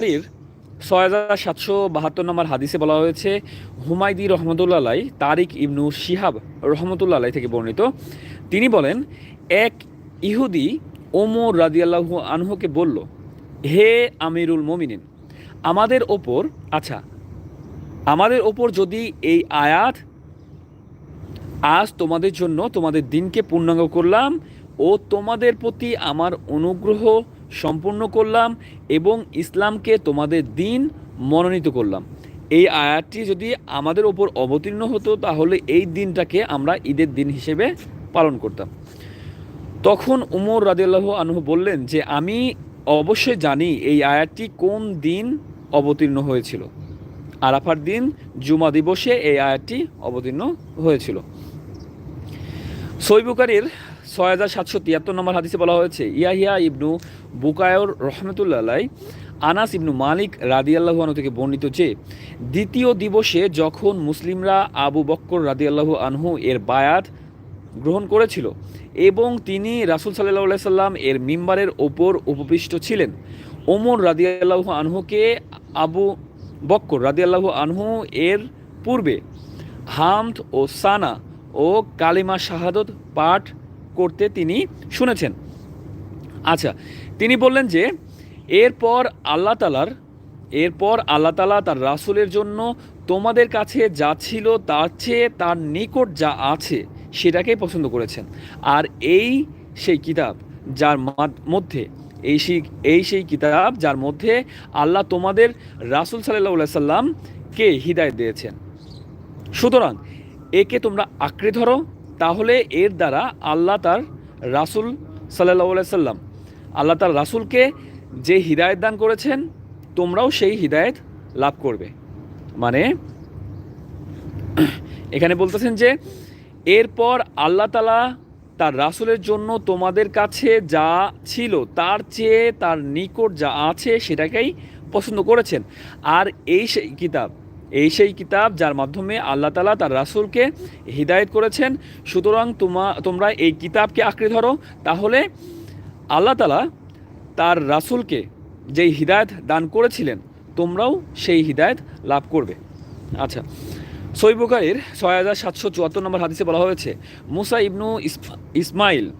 বুখারির ছয় হাজার সাতশো বাহাত্তর নম্বর হাদিসে বলা হয়েছে, হুমায়দি রহমতুল্লাহ তারিক ইবনু শিহাব রহমতুল্লাহ থেকে বর্ণিত। তিনি বলেন, এক ইহুদি ওমর রাদিয়াল্লাহু আনহুকে বলল, হে আমিরুল মমিনিন, আমাদের ওপর আচ্ছা আমাদের ওপর যদি এই আয়াত, আজ তোমাদের জন্য তোমাদের দিনকে পূর্ণাঙ্গ করলাম ও তোমাদের প্রতি আমার অনুগ্রহ সম্পূর্ণ করলাম এবং ইসলামকে তোমাদের দিন মনোনীত করলাম। এই আয়াতটি যদি আমাদের ওপর অবতীর্ণ হতো, তাহলে এই দিনটাকে আমরা ঈদের দিন হিসেবে পালন করতাম। তখন উমর রাদিয়াল্লাহ আনহু বললেন যে, আমি অবশ্যই জানি এই আয়াতটি কোন দিন অবতীর্ণ হয়েছিল। আরাফার দিন, জুমা দিবসে এই আয়াতটি অবতীর্ণ হয়েছিল। সৈবুকারীর ছয় হাজার সাতশো তিয়াত্তর নম্বর হাদিসে বলা হয়েছে, ইয়াহিয়া ইবনু বুকায়র রহমতুল্লাহ আনাস ইবনু মালিক রাদিয়াল্লাহু থেকে বর্ণিত যে, দ্বিতীয় দিবসে যখন মুসলিমরা আবু বক্কর রাদিয়াল্লাহু আনহু এর বায়াত গ্রহণ করেছিল এবং তিনি রাসুল সাল্লাহ সাল্লাম এর মিম্বারের ওপর উপবিষ্ট ছিলেন, ওমর রাদি রাদিয়াল্লাহু আনহুকে আবু বক্কর রাদিয়াল্লাহু আনহু এর পূর্বে হামদ ও সানা ও কালিমা শাহাদত পাঠ করতে তিনি শুনেছেন। আচ্ছা তিনি বললেন যে, এরপর আল্লাহ তালার এরপর আল্লাহ তালা তার রাসুলের জন্য তোমাদের কাছে যা ছিল তার চেয়ে তার নিকট যা আছে সেটাকেই পছন্দ করেছেন। আর এই সেই কিতাব যার মধ্যে, এই সেই এই সেই কিতাব যার মধ্যে আল্লাহ তোমাদের রাসুল সাল্লাহ সাল্লামকে হৃদায়ত দিয়েছেন। সুতরাং, একে তোমরা আঁকড়ে ধরো, তাহলে এর দ্বারা আল্লাহ তার রাসুল সাল্লাহ সাল্লাম আল্লাহ তার রাসুলকে যে হৃদায়ত দান করেছেন, তোমরাও সেই হৃদায়ত লাভ করবে। মানে এখানে বলতেছেন যে, এরপর আল্লাহ তালা তার রাসুলের জন্য তোমাদের কাছে যা ছিল, তার চেয়ে তার নিকট যা আছে সেটাকেই পছন্দ করেছেন। আর এই সেই কিতাব, এই সেই কিতাব যার মাধ্যমে আল্লাহ তালা তার রাসুলকে হৃদায়ত করেছেন, সুতরাং তোমা, তোমরা এই কিতাবকে আঁকড়ে ধরো, তাহলে আল্লাহ তালা তার রাসুলকে যেই হৃদায়ত দান করেছিলেন, তোমরাও সেই হৃদায়ত লাভ করবে। আচ্ছা সৈবুকারের ছয় হাজার সাতশো চুয়াত্তর নম্বর হাদিসে বলা হয়েছে, মুসা ইবনু ইসমা- ইসমাইল,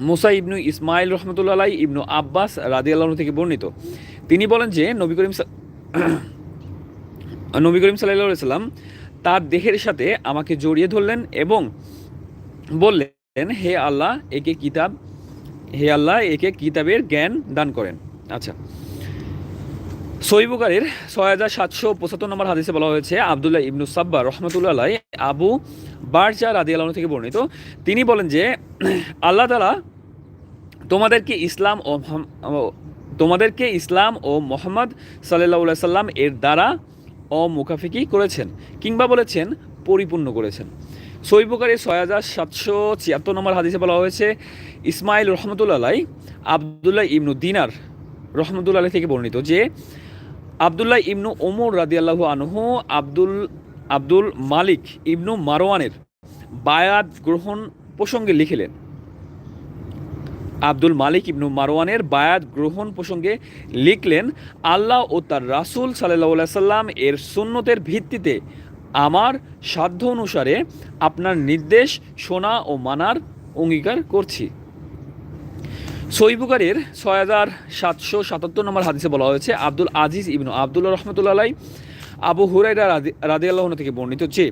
মুসা ইবনু ইসমাইল রহমতুল্লাহ ইবনু আব্বাস রাদি আল্লাহ থেকে বর্ণিত। তিনি বলেন যে, নবী করিম নবী করিম সাল্লাম তার দেহের সাথে আমাকে জড়িয়ে ধরলেন এবং বললেন, হে আল্লাহ, একে কিতাব হে আল্লাহ, একে কিতাবের জ্ঞান দান করেন। আচ্ছা। সৈবুকারের ছয় হাজার সাতশো পঁচাত্তর নম্বর হাদিসে বলা হয়েছে, আবদুল্লাহ ইবনু সাব্বা রহমতুল্লাহ আবু বারজা রাদি আল্লাহ থেকে বর্ণিত। তিনি বলেন যে, আল্লাহ তালা তোমাদেরকে ইসলাম ও ও তোমাদেরকে ইসলাম ও মোহাম্মদ সাল্লাহ সাল্লাম এর দ্বারা অমুখাফিকি করেছেন কিংবা বলেছেন পরিপূর্ণ করেছেন। সৈবকারী ছয় হাজার সাতশো ছিয়াত্তর নম্বর হাদিসে বলা হয়েছে, ইসমাইল রহমতুল্লাহ আবদুল্লাহ ইবনু দিনার রহমতুল্লাহ থেকে বর্ণিত যে, আবদুল্লাহ ইবনু ওমর রাদিয়াল্লাহু আনহু আব্দুল আব্দুল মালিক ইবনু মারওয়ানের বায়াত গ্রহণ প্রসঙ্গে লিখিলেন। আব্দুল মালিক ইবনু মারওয়ানের বায়াত গ্রহণ প্রসঙ্গে লিখলেন, আল্লাহ ও তার রাসূল সাল্লাহ সাল্লাম এর সুন্নতের ভিত্তিতে আমার সাধ্য অনুসারে আপনার নির্দেশ, শোনা ও মানার অঙ্গীকার করছি। সৈবুকারের ছয় হাজার সাতশো সাতাত্তর নম্বর হাদিসে বলা হয়েছে, আব্দুল আজিজ ইবনু আবদুল্লাহ রহমতুল্লাহ আবু হুরাইরা রাদি আল্লাহ থেকে বর্ণিত যে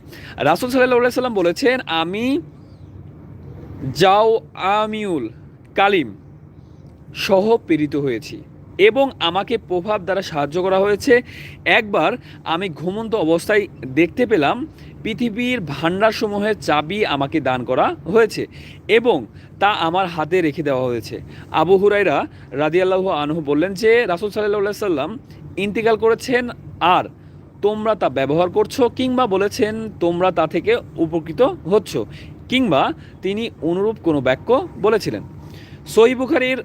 রাসুল সাল্লাহ সাল্লাম বলেছেন, আমি যাও আমিউল কালিম সহ পীড়িত হয়েছি। এবং আমাকে প্রভাব দ্বারা সাহায্য করা হয়েছে। একবার আমি ঘুমন্ত অবস্থায় দেখতে পেলাম, পৃথিবীর ভাণ্ডারসমূহের চাবি আমাকে দান করা হয়েছে এবং তা আমার হাতে রেখে দেওয়া হয়েছে। আবু হুরাইরা রাদিয়াল্লাহু আনহু বললেন যে, রাসুল সাল্লাহ সাল্লাম ইন্তিকাল করেছেন আর তোমরা তা ব্যবহার করছ কিংবা বলেছেন তোমরা তা থেকে উপকৃত হচ্ছ, কিংবা তিনি অনুরূপ কোনো বাক্য বলেছিলেন। সহি বুখারির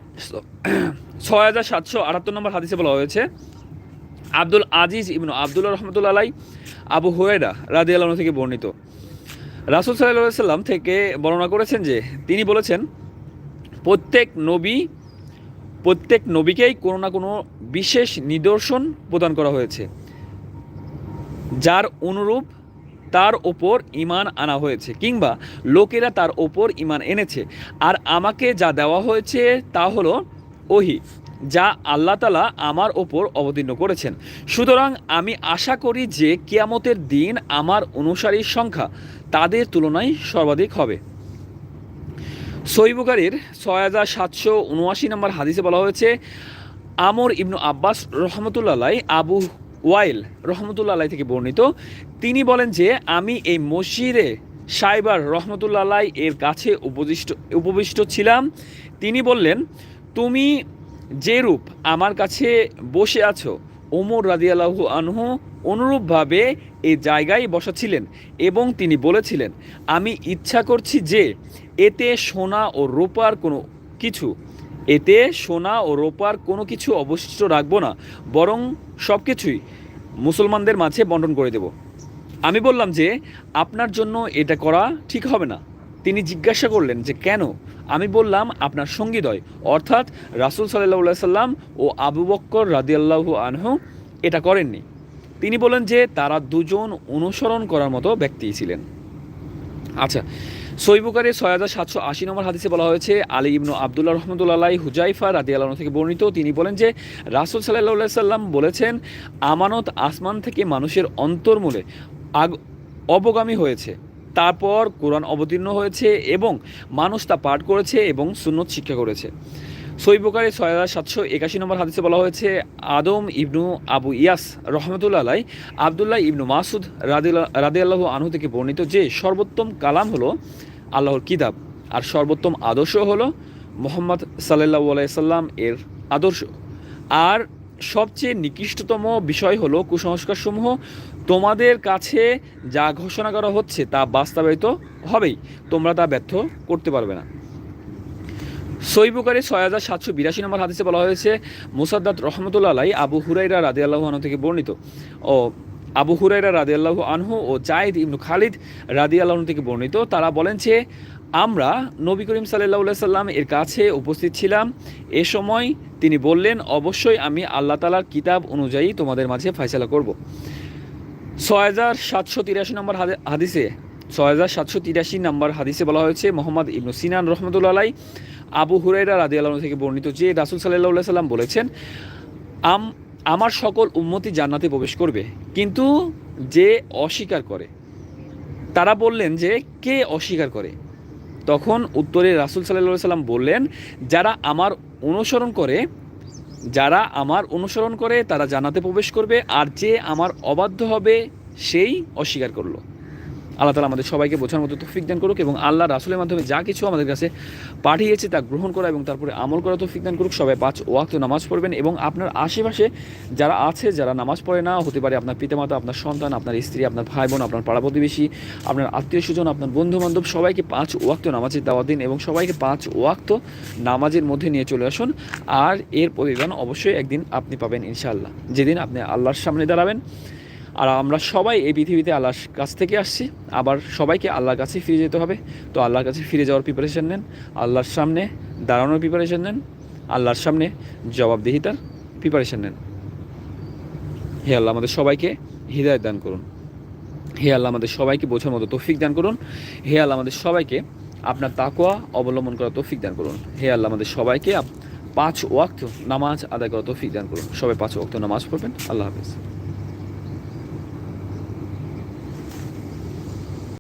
ছয় হাজার সাতশো আটাত্তর নম্বর হাদিসে বলা হয়েছে, আব্দুল আজিজ ইবনু আবদুল্লাহ রহমতুল্লাহ আবু হুয়েডা রাদি আল্লাহ থেকে বর্ণিত। রাসুল সাল্লাহ সাল্লাম থেকে বর্ণনা করেছেন যে, তিনি বলেছেন, প্রত্যেক নবী, প্রত্যেক নবীকেই কোনো না কোনো বিশেষ নিদর্শন প্রদান করা হয়েছে, যার অনুরূপ তার ওপর ইমান আনা হয়েছে কিংবা লোকেরা তার ওপর ইমান এনেছে। আর আমাকে যা দেওয়া হয়েছে তা হলো ওহি, যা আল্লাহ তালা আমার ওপর অবতীর্ণ করেছেন। সুতরাং আমি আশা করি যে কিয়ামতের দিন আমার অনুসারীর সংখ্যা তাদের তুলনায় সর্বাধিক হবে। সৈবুকারীর ছয় হাজার সাতশো উনআশি নম্বর হাদিসে বলা হয়েছে, আমর ইবনু আব্বাস রহমতুল্লাহ আবু ওয়াইল রহমতুল্লাহ থেকে বর্ণিত। তিনি বলেন যে, আমি এই মসজিদে সাইবার রহমতুল্লাহ এর কাছে উপদিষ্ট, উপবিষ্ট ছিলাম। তিনি বললেন, তুমি যে রূপ আমার কাছে বসে আছো, ওমর রাদিয়াল্লাহু আনহু অনুরূপভাবে এই জায়গায় বসাছিলেন এবং তিনি বলেছিলেন, আমি ইচ্ছা করছি যে, এতে সোনা ও রূপার কোনো কিছু এতে সোনা ও রোপার কোনো কিছু অবশিষ্ট রাখব না, বরং সব কিছুই মুসলমানদের মাঝে বন্টন করে দেব। আমি বললাম যে, আপনার জন্য এটা করা ঠিক হবে না। তিনি জিজ্ঞাসা করলেন যে, কেন? আমি বললাম, আপনার সঙ্গীদয়, অর্থাৎ রাসুল সাল্লাহ সাল্লাম ও আবু বক্কর রাদিয়াল্লাহু আনহু এটা করেননি। তিনি বলেন যে, তারা দুজন অনুসরণ করার মতো ব্যক্তি ছিলেন। আচ্ছা সৈবুকারে ছয় হাজার সাতশো আশি নম্বর হাদিসে বলা হয়েছে, আলী ইবনু আবদুল্লাহ রহমতুল্লাহ হুজাইফা রাদি আল্লাহ থেকে বর্ণিত। তিনি বলেন যে, রাসুল সাল্লাহ সাল্লাম বলেছেন, আমানত আসমান থেকে মানুষের অন্তর্মূলে আগ অবগামী হয়েছে। তারপর কোরআন অবতীর্ণ হয়েছে এবং মানুষ তা পাঠ করেছে এবং সুন্নত শিক্ষা করেছে। সৈবকারে ছয় হাজার সাতশো একাশি নম্বর হাদিসে বলা হয়েছে, আদম ইবনু আবু ইয়াস রহমতুল্লাহ আলাই আবদুল্লাহ ইবনু মাসুদ রাদে আল্লাহ আনহু থেকে বর্ণিত যে সর্বোত্তম কালাম হলো আল্লাহর কিতাব, আর সর্বোত্তম আদর্শ হলো মোহাম্মদ সাল্লাহ আলাইসাল্লাম এর আদর্শ। আর সবচেয়ে নিকৃষ্টতম বিষয় হলো কুসংস্কারসমূহ, তোমাদের কাছে যা ঘোষণা করা হচ্ছে তা বাস্তবায়িত হবেই, তোমরা তা ব্যর্থ করতে পারবে না। সৈবুকারে ছয় হাজার সাতশো বিরাশি নম্বর হাদিসে বলা হয়েছে মুসাদ্দাত রহমতুল্লাহ আলাই আবু হুরাইরা রাদে আল্লাহ থেকে বর্ণিত। ও আবু হুরাইরা রাদে আল্লাহ আনহু ও জাইদ ইবনু খালিদ রাদি আল্লাহ থেকে বর্ণিত। তারা বলেন যে, আমরা নবী করিম সাল্লাহ সাল্লাম এর কাছে উপস্থিত ছিলাম। এ সময় তিনি বললেন, অবশ্যই আমি আল্লাহ তালার কিতাব অনুযায়ী তোমাদের মাঝে ফয়সলা করব। ছয় হাজার সাতশো তিরাশি নম্বর হাদিসে, ছয় হাজার সাতশো তিরাশি নম্বর হাদিসে বলা হয়েছে, মোহাম্মদ ইবনু সিনান রহমতুল্লাহ আবু হুরাইরা রাদি আল্লাহ থেকে বর্ণিত যে রাসুল সাল্লাহ সাল্লাম বলেছেন, আম, আমার সকল উন্মতি জান্নাতে প্রবেশ করবে। কিন্তু যে অস্বীকার করে, তারা বললেন যে কে অস্বীকার করে? তখন উত্তরে রাসুল সাল্লাহ সাল্লাম বললেন, যারা আমার অনুসরণ করে, যারা আমার অনুসরণ করে, তারা জানাতে প্রবেশ করবে, আর যে আমার অবাধ্য হবে, সেই অস্বীকার করল। আল্লাহ তালা আমাদের সবাইকে বোঝার মতো তৌফিক দান করুক এবং আল্লাহ রাসুলের মাধ্যমে যা কিছু আমাদের কাছে পাঠিয়েছে তা গ্রহণ করা এবং তারপরে আমল করা তৌফিক দান করুক। সবাই পাঁচ ওয়াক্ত নামাজ পড়বেন এবং আপনার আশেপাশে যারা আছে, যারা নামাজ পড়ে না, হতে পারে আপনার পিতামাতা, আপনার সন্তান, আপনার স্ত্রী, আপনার ভাই বোন আপনার পাড়া প্রতিবেশী, আপনার আত্মীয় স্বজন, আপনার বন্ধু বান্ধব সবাইকে পাঁচ ওয়াক্ত নামাজের দাওয়াত দিন এবং সবাইকে পাঁচ ওয়াক্ত নামাজের মধ্যে নিয়ে চলে আসুন। আর এর প্রতিদান অবশ্যই একদিন আপনি পাবেন ইনশাআল্লাহ। যেদিন আপনি আল্লাহর সামনে দাঁড়াবেন। আর আমরা সবাই এই পৃথিবীতে আল্লাহর কাছ থেকে আসছি। আবার সবাইকে আল্লাহর কাছে ফিরে যেতে হবে। তো আল্লাহর কাছে ফিরে যাওয়ার প্রিপারেশান নেন। আল্লাহর সামনে দাঁড়ানোর প্রিপারেশান নেন। আল্লাহর সামনে জবাবদিহিতার প্রিপারেশান নেন। হে আল্লাহ, আমাদের সবাইকে হৃদয় দান করুন। হে আল্লাহ, আমাদের সবাইকে বোঝার মতো তৌফিক দান করুন। হে আল্লাহ, আমাদের সবাইকে আপনার তাকোয়া অবলম্বন করা তৌফিক দান করুন। হে আল্লাহ, আমাদের সবাইকে পাঁচ ওয়াক্ত নামাজ আদায় করা তৌফিক দান করুন। সবাই পাঁচ ওয়াক্ত নামাজ পড়বেন। আল্লাহ হাফিজ।